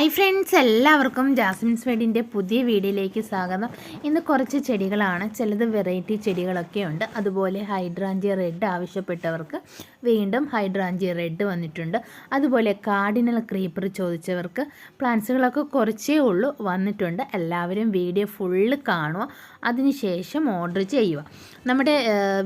Hi friends എല്ലാവർക്കും Jasmine's വെഡിന്റെ പുതിയ വീഡിയോയിലേക്ക് സ്വാഗതം. ഇന്ന് കുറച്ച് ചെടികളാണ്. ചിലത് വെറൈറ്റി ചെടികളൊക്കെ ഉണ്ട്. അതുപോലെ ഹൈഡ്രാഞ്ചി റെഡ് ആവശ്യപ്പെട്ടവർക്ക് വീണ്ടും ഹൈഡ്രാഞ്ചി റെഡ് വന്നിട്ടുണ്ട്. അതുപോലെ കാർഡിനൽ ക്രീപ്പർ ചോദിച്ചവർക്ക് പ്ലാന്റ്സുകളൊക്കെ കുറച്ചേ ഉള്ളൂ വന്നിട്ടുണ്ട്. എല്ലാവരും വീഡിയോ ഫുള്ള് കാണുക. അതിനുശേഷം ഓർഡർ ചെയ്യുക. നമ്മുടെ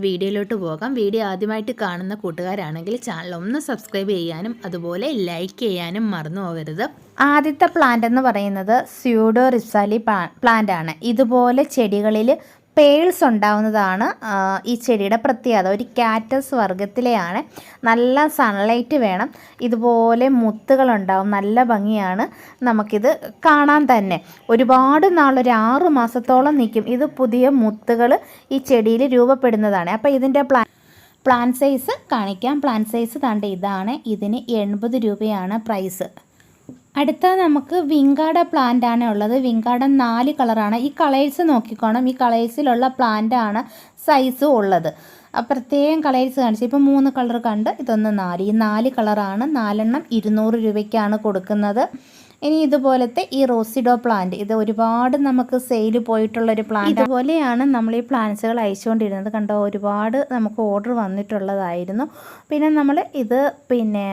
വീഡിയോയിലോട്ട് പോകാം. വീഡിയോ ആദ്യമായിട്ട് കാണുന്ന കൂട്ടുകാരാണെങ്കിൽ ചാനൽ ഒന്ന് സബ്സ്ക്രൈബ് ചെയ്യാനും അതുപോലെ ലൈക്ക് ചെയ്യാനും മറന്നു പോകരുത്. ആദ്യത്തെ പ്ലാന്റ് എന്ന് പറയുന്നത് സ്യൂഡോ റിസാലി പ്ലാന്റ് ആണ്. ഇതുപോലെ ചെടികളിൽ പേൾസ് ഉണ്ടാവുന്നതാണ് ഈ ചെടിയുടെ പ്രത്യേകത. ഒരു കാറ്റസ് വർഗത്തിലെയാണ് നല്ല സൺലൈറ്റ് വേണം. ഇതുപോലെ മുത്തുകളുണ്ടാവും നല്ല ഭംഗിയാണ് നമുക്കിത് കാണാൻ തന്നെ. ഒരുപാട് നാളൊരു ആറ് മാസത്തോളം നിൽക്കും ഇത് പുതിയ മുത്തുകൾ ഈ ചെടിയിൽ രൂപപ്പെടുന്നതാണ്. അപ്പോൾ ഇതിന്റെ പ്ലാൻ പ്ലാൻ സൈസ് കാണിക്കാം. പ്ലാൻ സൈസ് താണ്ട് ഇതാണ്. ഇതിന് എൺപത് രൂപയാണ് പ്രൈസ് അടുത്ത നമുക്ക് വിങ്കാട പ്ലാന്റ് ആണ് ഉള്ളത്. വിങ്കാട നാല് കളറാണ് ഈ കളേഴ്സ് നോക്കിക്കോണം. ഈ കളേഴ്സിലുള്ള പ്ലാന്റ് ആണ് സൈസും ഉള്ളത്. പ്രത്യേകം കളേഴ്സ് കാണിച്ചു. ഇപ്പം മൂന്ന് കളർ കണ്ട് ഇതൊന്ന് നാല്. ഈ നാല് കളറാണ് നാലെണ്ണം ഇരുന്നൂറ് രൂപയ്ക്കാണ് കൊടുക്കുന്നത്. ഇനി ഇതുപോലത്തെ ഈ റോസിഡോ പ്ലാന്റ് ഇത് ഒരുപാട് നമുക്ക് സെയിൽ പോയിട്ടുള്ള ഒരു പ്ലാന്റ് ഇതുപോലെയാണ് നമ്മൾ ഈ പ്ലാന്റ്സുകൾ അയച്ചുകൊണ്ടിരുന്നത്. കണ്ടോ ഒരുപാട് നമുക്ക് ഓർഡർ വന്നിട്ടുള്ളതായിരുന്നു. പിന്നെ നമ്മൾ ഇത് പിന്നെ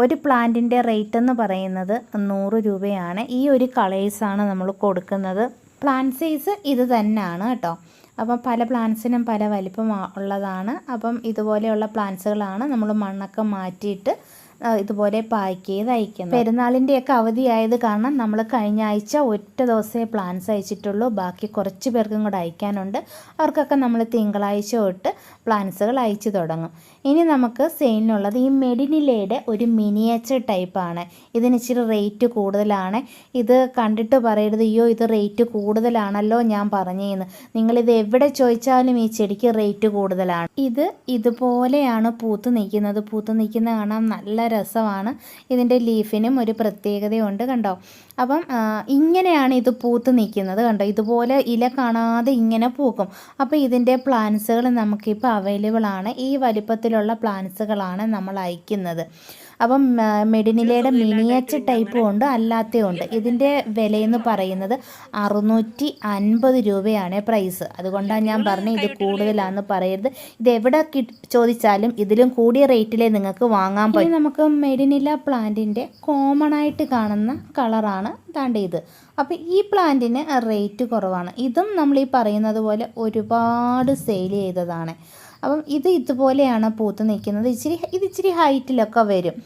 ഒരു പ്ലാന്റിന്റെ റേറ്റ് എന്ന് പറയുന്നത് നൂറ് രൂപയാണ്. ഈ ഒരു കളേഴ്സാണ് നമ്മൾ കൊടുക്കുന്നത്. പ്ലാന്റ് സൈസ് ഇത് തന്നെയാണ് കേട്ടോ. അപ്പം പല പ്ലാന്റ്സിനും പല വലിപ്പം ഉള്ളതാണ്. അപ്പം ഇതുപോലെയുള്ള പ്ലാന്റ്സുകളാണ് നമ്മൾ മണ്ണൊക്കെ മാറ്റിയിട്ട് ഇതുപോലെ പാക്ക് ചെയ്ത് അയക്കുന്നത് പെരുന്നാളിന്റെയൊക്കെ അവധിയായത് കാരണം നമ്മൾ കഴിഞ്ഞ ആഴ്ച ഒറ്റ ദിവസമേ പ്ലാൻസ് അയച്ചിട്ടുള്ളൂ. ബാക്കി കുറച്ച് പേർക്കും കൂടെ അയക്കാനുണ്ട്. അവർക്കൊക്കെ നമ്മൾ തിങ്കളാഴ്ച തൊട്ട് പ്ലാൻസുകൾ അയച്ചു തുടങ്ങും. ഇനി നമുക്ക് സെയിലിനുള്ളത് ഈ മെഡിനിലയുടെ ഒരു മിനിയേച്ചർ ടൈപ്പാണ് ഇതിന് ഇച്ചിരി റേറ്റ് കൂടുതലാണ്. ഇത് കണ്ടിട്ട് പറയരുത് അയ്യോ ഇത് റേറ്റ് കൂടുതലാണല്ലോ ഞാൻ പറഞ്ഞേന്ന്. നിങ്ങളിത് എവിടെ ചോദിച്ചാലും ഈ ചെടിക്ക് റേറ്റ് കൂടുതലാണ്. ഇത് ഇതുപോലെയാണ് പൂത്ത് നിൽക്കുന്നത്. പൂത്ത് നിൽക്കുന്ന കാണാൻ നല്ല രസമാണ്. ഇതിന്റെ ലീഫിനും ഒരു പ്രത്യേകതയുണ്ട് കണ്ടോ? അപ്പം ഇങ്ങനെയാണ് ഇത് പൂത്ത് നിൽക്കുന്നത് കണ്ടോ? ഇതുപോലെ ഇല കാണാതെ ഇങ്ങനെ പൂക്കും. അപ്പോൾ ഇതിന്റെ പ്ലാന്റ്സുകൾ നമുക്കിപ്പോൾ അവൈലബിൾ ആണ്. ഈ വലിപ്പത്തിലുള്ള പ്ലാന്റ്സുകളാണ് നമ്മൾ അയക്കുന്നത്. അപ്പം മെഡിനിലയുടെ മിനിയേച്ചർ ടൈപ്പും ഉണ്ട് അല്ലാത്തതും ഉണ്ട് ഇതിന്റെ വിലയെന്ന് പറയുന്നത് അറുന്നൂറ്റി അൻപത് രൂപയാണ് പ്രൈസ്. അതുകൊണ്ടാണ് ഞാൻ പറഞ്ഞത് ഇത് കൂടുതലാണെന്ന് പറയരുത്. ഇത് എവിടെ ചോദിച്ചാലും ഇതിലും കൂടിയ റേറ്റിലേ നിങ്ങൾക്ക് വാങ്ങാൻ പറ്റും. നമുക്ക് മെഡിനില പ്ലാന്റിന്റെ കോമൺ ആയിട്ട് കാണുന്ന കളറാണ് താണ്ട ഇത്. അപ്പോൾ ഈ പ്ലാന്റിന് റേറ്റ് കുറവാണ്. ഇതും നമ്മൾ ഈ പറയുന്നത് പോലെ ഒരുപാട് സെയിൽ ചെയ്തതാണ്. അപ്പം ഇത് ഇതുപോലെയാണ് പൂത്ത് നിൽക്കുന്നത്. ഇച്ചിരി ഇത് ഇച്ചിരി ഹൈറ്റിലൊക്കെ വരും.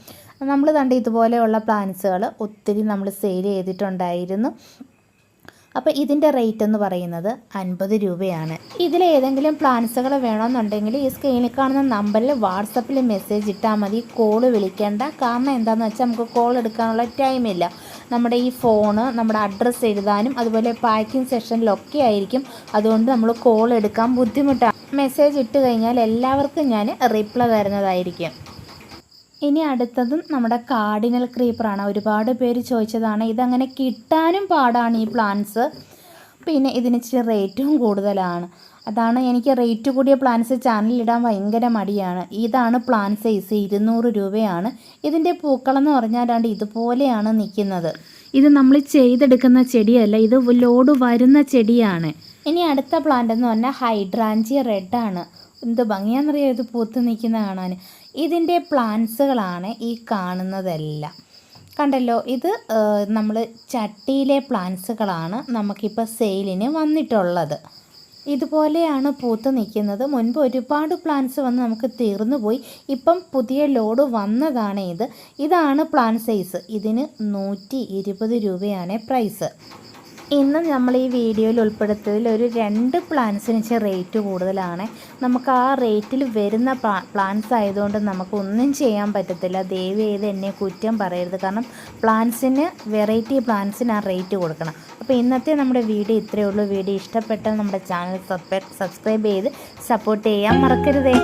നമ്മൾ കണ്ട ഇതുപോലെയുള്ള പ്ലാന്റ്സുകൾ ഒത്തിരി നമ്മൾ സെയിൽ ചെയ്തിട്ടുണ്ടായിരുന്നു. അപ്പോൾ ഇതിന്റെ റേറ്റ് എന്ന് പറയുന്നത് അൻപത് രൂപയാണ്. ഇതിൽ ഏതെങ്കിലും പ്ലാൻസുകൾ വേണമെന്നുണ്ടെങ്കിൽ ഈ സ്ക്രീനിൽ കാണുന്ന നമ്പറിൽ വാട്സപ്പിൽ മെസ്സേജ് ഇട്ടാൽ മതി. കോൾ വിളിക്കേണ്ട. കാരണം എന്താണെന്ന് വെച്ചാൽ നമുക്ക് കോൾ എടുക്കാനുള്ള ടൈമില്ല. നമ്മുടെ ഈ ഫോണ് നമ്മുടെ അഡ്രസ്സ് എഴുതാനും അതുപോലെ പാക്കിംഗ് സെഷനിലൊക്കെ ആയിരിക്കും. അതുകൊണ്ട് നമ്മൾ കോൾ എടുക്കാൻ ബുദ്ധിമുട്ടാണ് മെസ്സേജ് ഇട്ട് കഴിഞ്ഞാൽ എല്ലാവർക്കും ഞാൻ റിപ്ലൈ തരുന്നതായിരിക്കും. ഇനി അടുത്തതും നമ്മുടെ കാർഡിനൽ ക്രീപ്പറാണ് ഒരുപാട് പേര് ചോദിച്ചതാണ് ഇതങ്ങനെ കിട്ടാനും പാടാണ് ഈ പ്ലാന്റ്സ് പിന്നെ ഇതിന് ഇച്ചിരി റേറ്റും കൂടുതലാണ്. അതാണ് എനിക്ക് റേറ്റ് കൂടിയ പ്ലാൻസ് ചാനലിൽ ഇടാൻ ഭയങ്കര മടിയാണ്. ഇതാണ് പ്ലാൻ സൈസ് ഇരുന്നൂറ് രൂപയാണ്. ഇതിന്റെ പൂക്കളെന്ന് പറഞ്ഞാൽ രണ്ട് ഇതുപോലെയാണ് നിൽക്കുന്നത്. ഇത് നമ്മൾ ചെയ്തെടുക്കുന്ന ചെടിയല്ല ഇത് ലോഡ് വരുന്ന ചെടിയാണ്. ഇനി അടുത്ത പ്ലാന്റ് എന്ന് പറഞ്ഞാൽ ഹൈഡ്രാഞ്ചി റെഡ് ആണ്. എന്ത് ഭംഗിയാണെന്നറിയാം ഇത് പൂത്ത് നിൽക്കുന്ന കാണാൻ. ഇതിന്റെ പ്ലാന്റ്സുകളാണ് ഈ കാണുന്നതെല്ലാം. കണ്ടല്ലോ ഇത് നമ്മൾ ചട്ടിയിലെ പ്ലാന്റ്സുകളാണ് നമുക്കിപ്പോൾ സെയിലിന് വന്നിട്ടുള്ളത്. ഇതുപോലെയാണ് പൂത്ത് നിൽക്കുന്നത്. മുൻപ് ഒരുപാട് പ്ലാന്റ്സ് വന്ന് നമുക്ക് തീർന്നുപോയി ഇപ്പം പുതിയ ലോഡ് വന്നതാണ് ഇത്. ഇതാണ് പ്ലാന്റ് സൈസ്. ഇതിന് നൂറ്റി ഇരുപത് രൂപയാണ് പ്രൈസ്. ഇന്ന് നമ്മൾ ഈ വീഡിയോയിൽ ഉൾപ്പെടുത്തിയതിൽ ഒരു രണ്ട് പ്ലാൻസിന് വെച്ചാൽ റേറ്റ് കൂടുതലാണ്. നമുക്ക് ആ റേറ്റിൽ വരുന്ന പ്ലാന്റ്സ് ആയതുകൊണ്ട് നമുക്ക് ഒന്നും ചെയ്യാൻ പറ്റത്തില്ല. ദയവ് ചെയ്ത് എന്നെ കുറ്റം പറയരുത്. കാരണം പ്ലാൻസിന് വെറൈറ്റി പ്ലാൻസിന് ആ റേറ്റ് കൊടുക്കണം. അപ്പോൾ ഇന്നത്തെ നമ്മുടെ വീഡിയോ ഇത്രയേ ഉള്ളൂ. വീഡിയോ ഇഷ്ടപ്പെട്ടാൽ നമ്മുടെ ചാനൽ സബ്സ്ക്രൈബ് ചെയ്ത് സപ്പോർട്ട് ചെയ്യാൻ മറക്കരുതേ.